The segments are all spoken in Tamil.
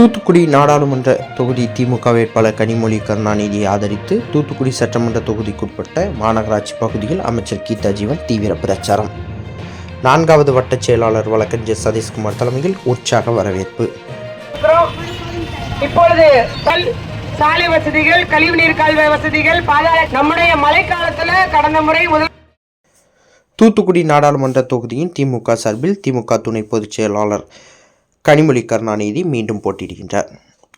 தூத்துக்குடி நாடாளுமன்ற தொகுதி திமுக வேட்பாளர் கனிமொழி கருணாநிதியை ஆதரித்து தூத்துக்குடி சட்டமன்ற தொகுதிக்குட்பட்ட மாநகராட்சி பகுதியில் அமைச்சர் கீதா ஜீவன் தீவிர பிரச்சாரம் நான்காவது வட்டச் செயலாளர் வழக்கறிஞர் சதீஷ்குமார் தலைமையில் உற்சாக வரவேற்பு. இப்பொழுது சாலை வசதிகள் கழிவுநீர் கால்வாய் வசதிகள் பாதாள நம்முடைய மழைக்காலத்துல கடந்த முறை முதல் தூத்துக்குடி நாடாளுமன்ற தொகுதியின் திமுக சார்பில் திமுக துணை பொதுச் செயலாளர் கனிமொழி கருணாநிதி மீண்டும் போட்டியிடுகின்றார்.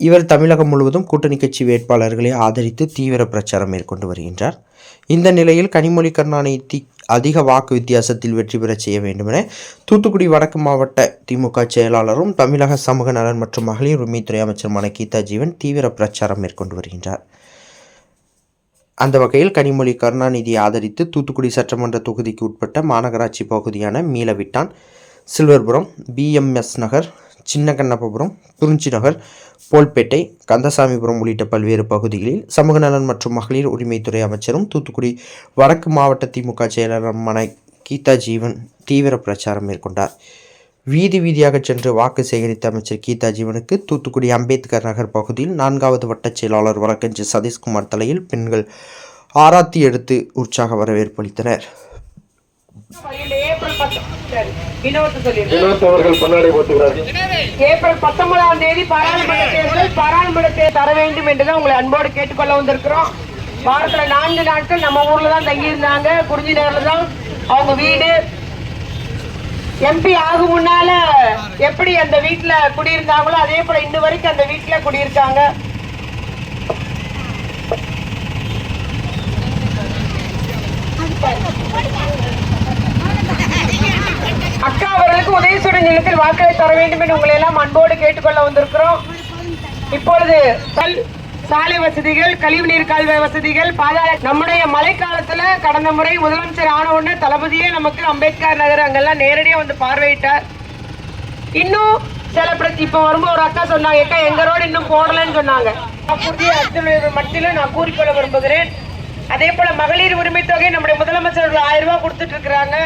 இவர் தமிழகம் முழுவதும் கூட்டணி கட்சி வேட்பாளர்களை ஆதரித்து தீவிர பிரச்சாரம் மேற்கொண்டு வருகின்றார். இந்த நிலையில் கனிமொழி கருணாநிதி அதிக வாக்கு வித்தியாசத்தில் வெற்றி பெறச் செய்ய வேண்டுமென தூத்துக்குடி வடக்கு மாவட்ட திமுக செயலாளரும் தமிழக சமூக நலன் மற்றும் மகளிர் உரிமைத்துறை அமைச்சருமான கீதா ஜீவன் தீவிர பிரச்சாரம் மேற்கொண்டு வருகின்றார். அந்த வகையில் கனிமொழி கருணாநிதியை ஆதரித்து தூத்துக்குடி சட்டமன்ற தொகுதிக்கு உட்பட்ட மாநகராட்சி பகுதியான மீளவிட்டான் சில்வர்புரம் பிஎம்எஸ் நகர் சின்னகண்ணப்பபுரம் குறிஞ்சி நகர் போல்பேட்டை கந்தசாமிபுரம் உள்ளிட்ட பல்வேறு பகுதிகளில் சமூக நலன் மற்றும் மகளிர் உரிமைத்துறை அமைச்சரும் தூத்துக்குடி வடக்கு மாவட்ட திமுக செயலருமான கீதா ஜீவன் தீவிர பிரச்சாரம் மேற்கொண்டார். வீதி வீதியாக சென்று வாக்கு சேகரித்த அமைச்சர் கீதா ஜீவனுக்கு தூத்துக்குடி அம்பேத்கர் நகர் பகுதியில் நான்காவது வட்டச் செயலாளர் வழக்கறிஞர் சதீஷ்குமார் தலையில் பெண்கள் ஆராத்தி எடுத்து உற்சாக வரவேற்பு அளித்தனர். வினோத் அவர்கள் ஏப்ரல் பத்தொன்பதாம் தேதி பாராளுமன்ற தேர்தல் பாராளுமன்ற தேர்தல் தர வேண்டும் என்றுதான் உங்களை அன்போடு கேட்டுக்கொள்ள வந்திருக்கிறோம். வாரத்துல நான்கு நாட்கள் நம்ம ஊர்ல தான் தங்கி இருந்தாங்க குறிஞ்சி நகர்ல தான் அவங்க வீடு. எம்பி ஆகும் முன்னால எப்படி அந்த வீட்டுல குடியிருந்தாங்களோ அதே போல இன்ன வரைக்கும் அந்த வீட்டுல குடியிருக்காங்க. அக்கா நிலத்தில் வாக்களை தர வேண்டும் என்று உங்களை எல்லாம் அன்போடு கேட்டுக்கொள்ள வந்திருக்கிறோம். இப்பொழுது கல் சாலை வசதிகள் கழிவுநீர் கால்வாய் வசதிகள் பாதாள நம்முடைய மழைக்காலத்துல கடந்த முறை முதலமைச்சர் ஆன உடனே தளபதியே நமக்கு அம்பேத்கர் நகர் அங்கெல்லாம் நேரடியா வந்து பார்வையிட்டார். இன்னும் சில பிரச்சனை இப்ப வரும்போது ஒரு அக்கா சொன்னாங்க அக்கா எங்க ரோடு இன்னும் போடலன்னு சொன்னாங்க. புதிய அத்துணையர் மத்தியில நான் கூறிக்கொள்ள விரும்புகிறேன். அதே போல மகளிர் உரிமை தொகை நம்முடைய முதலமைச்சர் ஒரு ஆயிரம் ரூபாய் கொடுத்துட்டு இருக்கிறாங்க.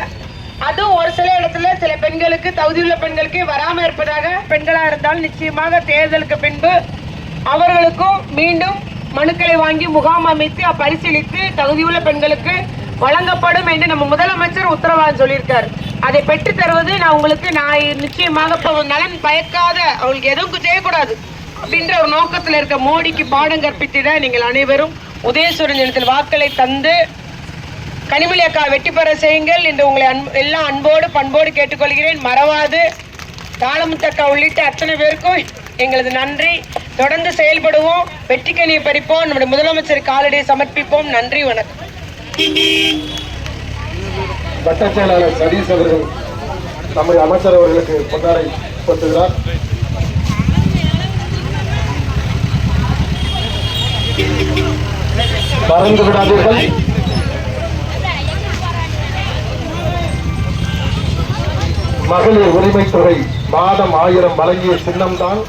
அதுவும் ஒரு சில இடத்துல சில பெண்களுக்கு தகுதியுள்ள பெண்களுக்கு வராம இருப்பதாக பெண்களா இருந்தால் நிச்சயமாக தேர்தலுக்கு பின்பு அவர்களுக்கும் மீண்டும் மனுக்களை வாங்கி முகாம் அமைத்து பரிசீலித்து தகுதியுள்ள பெண்களுக்கு வழங்கப்படும் என்று நம்ம முதலமைச்சர் உத்தரவாதம் சொல்லியிருக்காரு. அதை பெற்று தருவது நான் உங்களுக்கு நான் நிச்சயமாக இப்ப நலன் பயக்காத அவங்களுக்கு எதுவும் செய்யக்கூடாது அப்படின்ற ஒரு நோக்கத்தில் இருக்க மோடிக்கு பாடம் கற்பித்திட நீங்கள் அனைவரும் உதயசூரன் தினத்தில் வாக்களை தந்து கனிமொழி அக்கா வெற்றி பெற செய்யுங்கள். என்று உங்களை அன்பு எல்லாம் அன்போடு பண்போடு கேட்டுக்கொள்கிறேன். மறவாது. தாளமுத்தக்கா உள்ளிட்ட அத்தனை பேருக்கும் எங்களது நன்றி. தொடர்ந்து செயல்படுவோம். வெற்றிக்கனியை பறிப்போம். நம்முடைய முதலமைச்சர் காலடியை சமர்ப்பிப்போம். நன்றி வணக்கம். வட்டச் செயலாளர் சதீஷ் அவர்கள் நம்முடைய அமைச்சர் அவர்களுக்கு பொன்னாடை போட்டுகிறார் மறந்து விடாதீர்கள். மகளிர் உரிமைத் தொகை மாதம் ஆயிரம் வழங்கிய சின்னம்தான்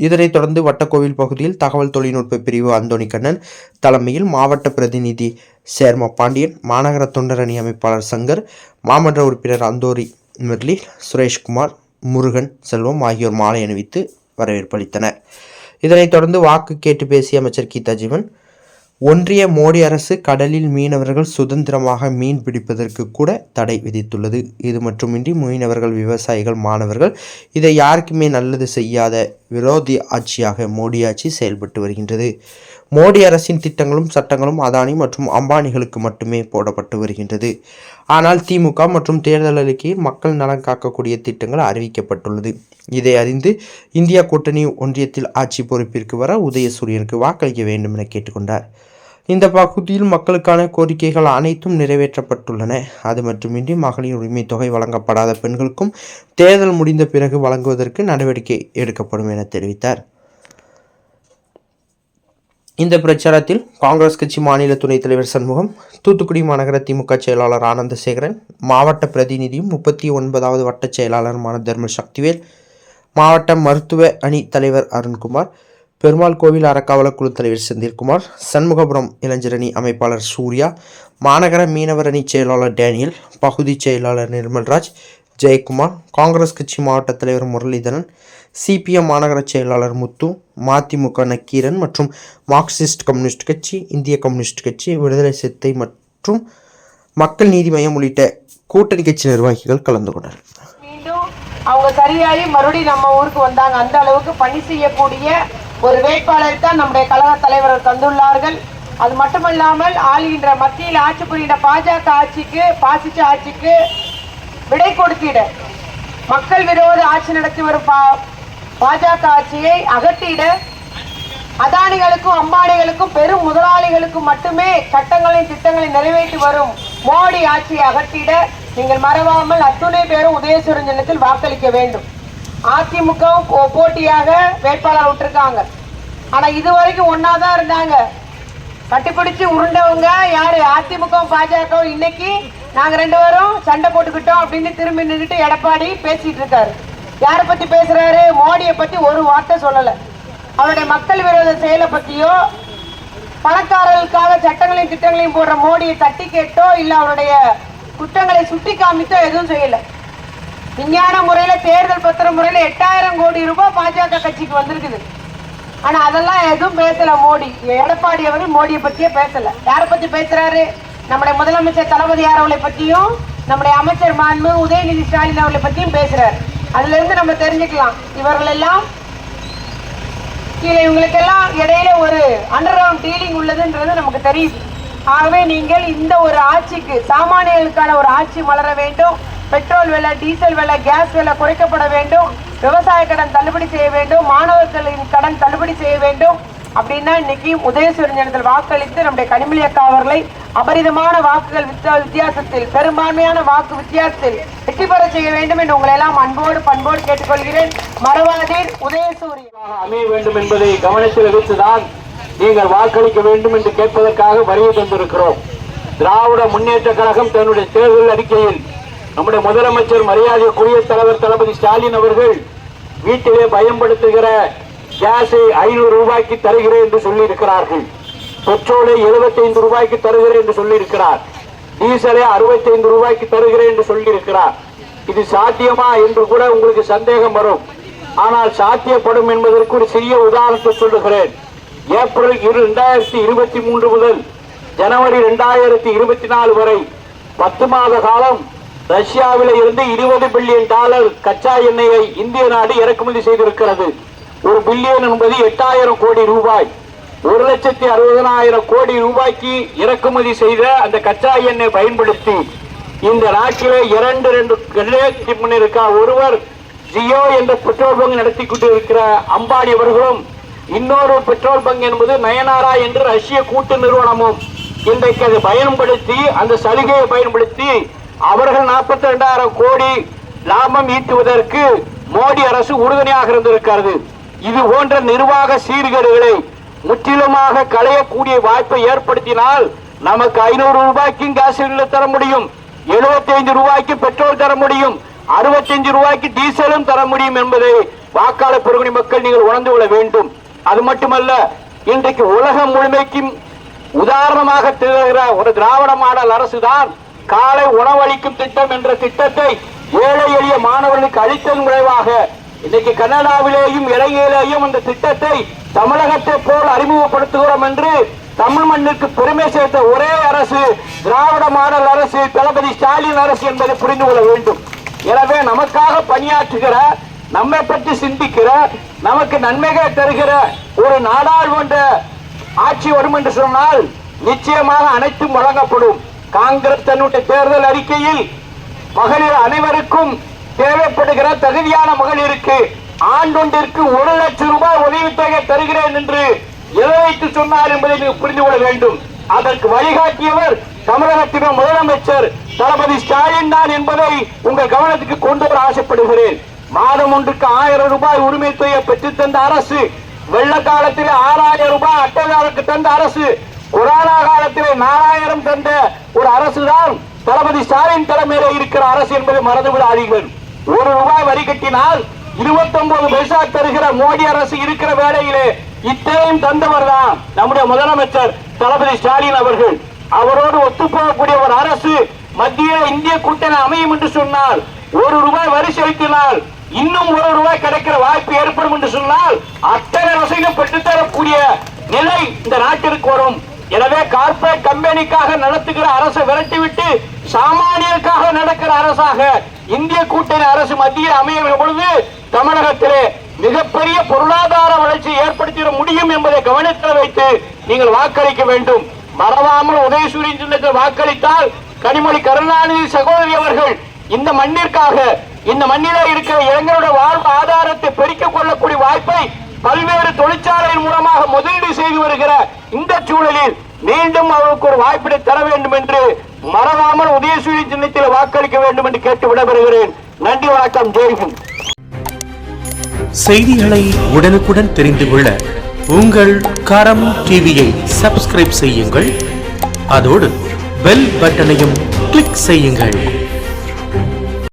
இதனைத் தொடர்ந்து வட்டக்கோவில் பகுதியில் தகவல் தொழில்நுட்ப பிரிவு அந்தோணி கண்ணன் தலைமையில் மாவட்ட பிரதிநிதி சேர்ம பாண்டியன் மாநகர தொண்டர் அணி அமைப்பாளர் சங்கர் மாமன்ற உறுப்பினர் அந்தோரி முரளி சுரேஷ்குமார் முருகன் செல்வம் ஆகியோர் மாலை அணிவித்து வரவேற்பளித்தனர் இதனைத் தொடர்ந்து வாக்கு கேட்டு பேசிய அமைச்சர் கீதா ஜீவன் ஒன்றிய மோடி அரசு கடலில் மீனவர்கள் சுதந்திரமாக மீன் பிடிப்பதற்கு கூட தடை விதித்துள்ளது. இது மட்டுமின்றி மீனவர்கள் விவசாயிகள் மாணவர்கள் இதை யாருக்குமே நல்லது செய்யாத விரோதி ஆட்சியாக மோடி ஆட்சி செயல்பட்டு வருகின்றது. மோடி அரசின் திட்டங்களும் சட்டங்களும் அதானி மற்றும் அம்பானிகளுக்கு மட்டுமே போடப்பட்டு வருகின்றது. ஆனால் திமுக மற்றும் தேர்தல் அறிக்கையில் மக்கள் நலன் காக்கக்கூடிய திட்டங்கள் அறிவிக்கப்பட்டுள்ளது. இதை அறிந்து இந்தியா கூட்டணி ஒன்றியத்தில் ஆட்சி பொறுப்பிற்கு வர உதயசூரியனுக்கு வாக்களிக்க வேண்டும் என கேட்டுக்கொண்டார். இந்த பகுதியில் மக்களுக்கான கோரிக்கைகள் அனைத்தும் நிறைவேற்றப்பட்டுள்ளன. அது மட்டுமின்றி மகளிர் உரிமை தொகை வழங்கப்படாத பெண்களுக்கும் தேர்தல் முடிந்த பிறகு வழங்குவதற்கு நடவடிக்கை எடுக்கப்படும் என தெரிவித்தார். இந்த பிரச்சாரத்தில் காங்கிரஸ் கட்சி மாநில துணைத் தலைவர் சண்முகம் தூத்துக்குடி மாநகர திமுக செயலாளர் ஆனந்தசேகரன் மாவட்ட பிரதிநிதியும் முப்பத்தி ஒன்பதாவது வட்ட செயலாளருமான தர்ம சக்திவேல் மாவட்ட மருத்துவ அணி தலைவர் அருண்குமார் பெருமாள் கோவில் அறக்காவலர் குழு தலைவர் செந்தில்குமார் சண்முகபுரம் இளைஞரணி அமைப்பாளர் சூர்யா மாநகர மீனவர் அணி செயலாளர் டேனியல் பகுதி செயலாளர் நிர்மல்ராஜ் ஜெயக்குமார் காங்கிரஸ் கட்சி மாவட்ட தலைவர் முரளிதரன் சிபிஎம் மாநகர செயலாளர் முத்து மதிமுக நக்கீரன் மற்றும் மார்க்சிஸ்ட் கம்யூனிஸ்ட் கட்சி இந்திய கம்யூனிஸ்ட் கட்சி விடுதலை சித்தை மற்றும் மக்கள் நீதி மையம் உள்ளிட்ட கூட்டணி கட்சி நிர்வாகிகள் கலந்து கொண்டனர். மீண்டும் அவங்க சரியாகி மறுபடியும் நம்ம ஊருக்கு வந்தாங்க. அந்த அளவுக்கு பணி செய்யக்கூடிய ஒரு வேட்பாளர் தான் நம்முடைய கழக தலைவர்கள் தந்துள்ளார்கள். அது மட்டுமல்லாமல் ஆளுகின்ற மத்தியில் ஆட்சி புரிகின்ற பாஜக ஆட்சிக்கு பாசிச்ச ஆட்சிக்கு விடை கொடுத்திட மக்கள் விரோத ஆட்சி நடத்தி வரும் பா- பாஜக ஆட்சியை அகற்றிட அதானிகளுக்கும் அம்பானிகளுக்கும் பெரும் முதலாளிகளுக்கும் மட்டுமே சட்டங்களையும் திட்டங்களையும் நிறைவேற்றி வரும் மோடி ஆட்சியை அகற்றிட நீங்கள் மறவாமல் அத்துணை பேரும் உதயசுரஞ்சனத்தில் சின்னத்தில் வாக்களிக்க வேண்டும். அதிமுகவும் போ- போட்டியாக வேட்பாளர் விட்டுருக்காங்க. ஆனா இதுவரைக்கும் ஒன்னாதான் இருந்தாங்க. கட்டிப்பிடிச்சு உருண்டவங்க யாரு? அதிமுக பாஜக இன்னைக்கு நாங்க ரெண்டு பேரும் சண்டை போட்டுக்கிட்டோம் அப்படின்னு திரும்பி நின்றுட்டு எடப்பாடி பேசிட்டு இருக்காரு. யாரை பத்தி பேசுறாரு? மோடியை பத்தி ஒரு வார்த்தை சொல்லல. அவருடைய மக்கள் விரோத செயலை பத்தியோ பணக்காரர்களுக்காக சட்டங்களையும் திட்டங்களையும் போடுற மோடியை தட்டி கேட்டோ இல்ல அவருடைய குற்றங்களை சுட்டி காமித்தோ எதுவும் செய்யலை. விஞ்ஞான முறையில தேர்தல் பத்திர முறையில எட்டாயிரம் கோடி ரூபாய் பாஜக கட்சிக்கு வந்திருக்குது. ஆனா அதெல்லாம் எதுவும் பேசல மோடி. எடப்பாடி அவர் மோடியை பத்தியே பேசல. யாரை பத்தி பேசுறாரு? நம்முடைய முதலமைச்சர் தளபதியார் அவளை பத்தியும் நம்முடைய அமைச்சர் மாண்பு உதயநிதி ஸ்டாலின் அவளை பத்தியும் பேசுறாரு. அதுல இருந்து நம்ம தெரிஞ்சுக்கலாம். இவர்கள் எல்லாம் கீழே இவங்களுக்கெல்லாம் இடையில ஒரு அண்டர் கிரவுண்ட் டீலிங் உள்ளதுன்றது நமக்கு தெரியுது. ஆகவே நீங்கள் இந்த ஒரு ஆட்சிக்கு சாமானியர்களுக்கான ஒரு ஆட்சி மலர வேண்டும். பெட்ரோல் விலை டீசல் விலை கேஸ் விலை குறைக்கப்பட வேண்டும். விவசாய கடன் தள்ளுபடி செய்ய வேண்டும். மாணவர்களின் கடன் தள்ளுபடி செய்ய வேண்டும். அப்படின்னா இன்னைக்கு உதயசூரியனத்தில் வாக்களித்து நம்முடைய கனிமொழி அக்கா அவர்களை அபரிதமான வாக்குகள் வித்தியா- வித்தியாசத்தில் பெரும்பான்மையான வாக்கு வித்தியாசத்தில் வெற்றி பெற செய்ய வேண்டும் என்று உங்களை எல்லாம் அன்போடு பண்போடு கேட்டுக்கொள்கிறேன். மறவாதீர் உதயசூரியன். அமைய வேண்டும் என்பதை கவனத்தில் வைத்துதான் நீங்கள் வாக்களிக்க வேண்டும் என்று கேட்பதற்காக வருகை தந்திருக்கிறோம். திராவிட முன்னேற்ற கழகம் தன்னுடைய தேர்தல் அறிக்கையில் நம்முடைய முதலமைச்சர் மரியாதைக்குரிய தலைவர் தளபதி ஸ்டாலின் அவர்கள் வீட்டிலே பயன்படுத்துகிற கேஸை ஐநூறு ரூபாய்க்கு தருகிறேன் என்று சொல்லி இருக்கிறார்கள் பெட்ரோலை 75 ரூபாய்க்கு தருகிறேன் என்று சொல்லி இருக்கிறார் டீசலை 65 ரூபாய்க்கு தருகிறேன் என்று சொல்லி இருக்கிறார் இது சாத்தியமா என்று கூட உங்களுக்கு சந்தேகம் வரும். ஆனால் சாத்தியப்படும் என்பதற்கு ஒரு சிறிய உதாரணத்தை சொல்லுகிறேன். ஏப்ரல் இரண்டாயிரத்தி இருபத்தி மூன்று முதல் ஜனவரி இரண்டாயிரத்தி இருபத்தி நாலு வரை பத்து மாத காலம் ரஷ்யாவில இருந்து இருபது பில்லியன் டாலர் கச்சா எண்ணெயை இந்திய நாடு இறக்குமதி செய்திருக்கிறது. ஒரு பில்லியன் என்பது எட்டாயிரம் கோடி ரூபாய். ஒரு லட்சத்தி அறுபதனாயிரம் கோடி ரூபாய்க்கு இறக்குமதி செய்த அந்த கச்சா எண்ணெய் பயன்படுத்தி இந்த நாட்டிலே இரண்டு ரெண்டு கல்யாணத்துக்கு முன்னிருக்கா ஒருவர் ஜியோ என்ற பெட்ரோல் பங்க் நடத்தி கொண்டிருக்கிற அம்பானி அவர்களும் இன்னொரு பெட்ரோல் பங்க் என்பது நயனாரா என்று ரஷ்ய கூட்டு நிறுவனமும் இன்றைக்கு அதை பயன்படுத்தி அந்த சலுகையை பயன்படுத்தி அவர்கள் நாற்பத்தி ரெண்டாயிரம் கோடி லாபம் ஈட்டுவதற்கு மோடி அரசு உறுதுணையாக இருந்திருக்கிறது. இது போன்ற நிர்வாக சீர்கேடுகளை முற்றிலுமாக களையக்கூடிய வாய்ப்பை ஏற்படுத்தினால் நமக்கு ஐநூறு ரூபாய்க்கும் கேஸ் சிலிண்டர் தர முடியும். 75 ரூபாய்க்கு பெட்ரோல் தர முடியும். 65 ரூபாய்க்கு டீசலும் தர முடியும் என்பதை வாக்காளர் பெருங்குடி மக்கள் நீங்கள் உணர்ந்து கொள்ள வேண்டும். அது மட்டுமல்ல இன்றைக்கு உலகம் முழுமைக்கும் உதாரணமாக திகழ்கிற ஒரு திராவிட மாடல் அரசுதான் காலை உணவளிக்கும் திட்டம் என்ற திட்டத்தை ஏழை எளிய மாணவர்களுக்கு அளித்ததன் விளைவாக இன்னைக்கு கனடாவிலேயும் இலங்கையிலேயும் இந்த திட்டத்தை தமிழகத்தை போல் அறிமுகப்படுத்துகிறோம் என்று தமிழ் மண்ணுக்கு பெருமை சேர்த்த ஒரே அரசு திராவிட மாடல் அரசு தளபதி ஸ்டாலின் அரசு என்பதை புரிந்து கொள்ள வேண்டும். எனவே நமக்காக பணியாற்றுகிற நம்மை பற்றி சிந்திக்கிற நமக்கு நன்மைகள் தருகிற ஒரு நாடாளுமன்ற ஆட்சி வரும் என்று சொன்னால் நிச்சயமாக அனைத்தும் வழங்கப்படும். காங்கிரஸ் தன்னுடைய தேர்தல் அறிக்கையில் மகளிர் அனைவருக்கும் தேவைப்படுகிற தகுதியான மகளிருக்கு ஆண்டொன்றிற்கு ஒரு லட்சம் ரூபாய் உதவித்தொகை தருகிறேன் என்று எதை சொன்னார் என்பதை நீங்கள் புரிந்து கொள்ள வேண்டும். அதற்கு வழிகாட்டியவர் தமிழகத்தின் முதலமைச்சர் தளபதி ஸ்டாலின் தான் என்பதை உங்கள் கவனத்துக்கு கொண்டு வர ஆசைப்படுகிறேன். மாதம் ஒன்றுக்கு ஆயிரம் ரூபாய் உரிமை தொகையை பெற்றுத்தந்த அரசு வெள்ள காலத்தில் ஆறாயிரம் ரூபாய் அட்டைதாரருக்கு தந்த அரசு கொரோனா காலத்தில் நாலாயிரம் தந்த ஒரு அரசு தான் தளபதி ஸ்டாலின் தலைமையில இருக்கிற அரசு என்பதை மறந்துவிடாதீர்கள். ஒரு ரூபாய் வரி கட்டினால் 29 பைசா தருகிற மோடி அரசு இருக்கிற வேளையிலே இத்தனையும் தந்தவர் தான் நம்முடைய முதலமைச்சர் தளபதி ஸ்டாலின் அவர்கள். அவரோடு ஒத்துப்போகக்கூடிய ஒரு அரசு மத்திய இந்திய கூட்டணி அமையும் என்று சொன்னால் ஒரு ரூபாய் வரி செலுத்தினால் இன்னும் ஒரு ரூபாய் கிடைக்கிற வாய்ப்பு ஏற்படும் என்று சொன்னால் அத்தனை வசதியும் பெற்றுத்தரக்கூடிய நிலை இந்த நாட்டிற்கு வரும். எனவே கார்ப்பரேட் கம்பெனிக்காக நடத்துகிற அரசை விரட்டிவிட்டு சாமானியருக்காக நடக்கிற அரசாக இந்திய கூட்டணி அரசு மத்தியில் அமைய பொழுது தமிழகத்திலே மிகப்பெரிய பொருளாதார வளர்ச்சி ஏற்படுத்திட முடியும் என்பதை கவனத்தில் வைத்து நீங்கள் வாக்களிக்க வேண்டும். மறவாமல் உதயசூரியன் சின்னத்தில் வாக்களித்தால் கனிமொழி கருணாநிதி சகோதரி அவர்கள் இந்த மண்ணிற்காக இந்த மண்ணிலே இருக்கிற இளைஞருடைய வாழ்வு ஆதாரத்தை பெருக்கிக் கொள்ளக்கூடிய வாய்ப்பை பல்வேறு தொழிற்சாலையின் மூலமாக முதலீடு செய்து வருகிற இந்த சூழலில் மீண்டும் அவருக்கு ஒரு வாய்ப்பினை தர வேண்டும் என்று மறவாமல் உதயசூரிய சின்னத்தில் வாக்களிக்க வேண்டும் என்று கேட்டு விடைபெறுகிறேன். நன்றி வணக்கம். ஜெய்ஹிந்த் செய்திகளை உடனுக்குடன் தெரிந்து கொள்ள உங்கள் கரம் டிவியை சப்ஸ்கிரைப் செய்யுங்கள். அதோடு பெல் பட்டனையும் கிளிக் செய்யுங்கள்.